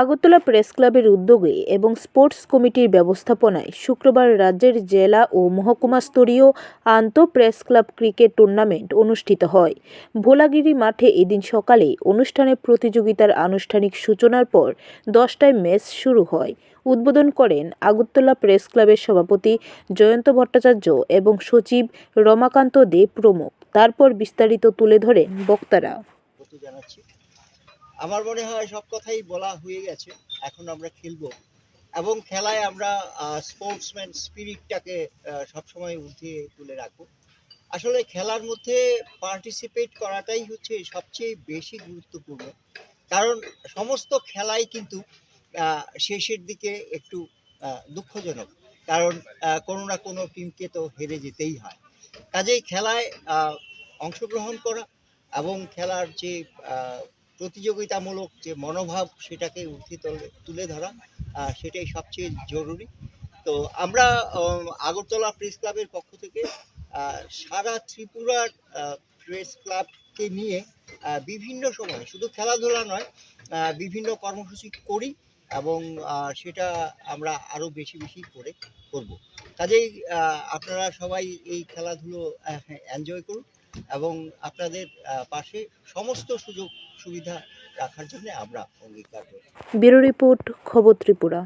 Agartala press ক্লাবের উদ্যোগে এবং স্পোর্টস কমিটির ব্যবস্থাপনায় শুক্রবার রাজ্যের জেলা ও মহকুমা স্তরীয় আন্তঃ প্রেস ক্লাব ক্রিকেট টুর্নামেন্ট অনুষ্ঠিত হয়। ভোলাগিরি মাঠে এদিন সকালে অনুষ্ঠানে প্রতিযোগিতার আনুষ্ঠানিক সূচনার পর দশটায় ম্যাচ শুরু হয়। উদ্বোধন করেন আগরতলা প্রেস ক্লাবের সভাপতি জয়ন্ত ভট্টাচার্য এবং সচিব রমাকান্ত দে প্রমুখ। তারপর বিস্তারিত তুলে ধরেন বক্তারা। জানাচ্ছি। আমার মনে হয় সব কথাই বলা হয়ে গেছে। এখন আমরা খেলব। এবং খেলায় আমরা স্পোর্টসম্যান স্পিরিটটাকে সবসময় উঠিয়ে তুলে রাখব। আসলে খেলার মধ্যে পার্টিসিপেট করাটাই হচ্ছে সবচেয়ে বেশি গুরুত্বপূর্ণ। কারণ সমস্ত খেলাই কিন্তু শেষের দিকে একটু দুঃখজনক। কারণ কোনো না কোনো টিমকে তো হেরে যেতেই হয়। কাজেই খেলায় অংশগ্রহণ করা এবং খেলার যে প্রতিযোগিতামূলক যে মনোভাব সেটাকে উঠে তুলে ধরা সেটাই সবচেয়ে জরুরি। তো আমরা আগরতলা প্রেস ক্লাবের পক্ষ থেকে সারা ত্রিপুরার প্রেস ক্লাবকে নিয়ে বিভিন্ন সময়, শুধু খেলাধুলা নয় বিভিন্ন কর্মসূচি করি এবং সেটা আমরা আরও বেশি বেশি করে করব। কাজেই আপনারা সবাই এই খেলাধুলো এনজয় করুন। এবং আপনাদের পাশে সমস্ত সুযোগ সুবিধা রাখার জন্য আমরা অঙ্গীকার করি। ব্যুরো রিপোর্ট, খবর ত্রিপুরা।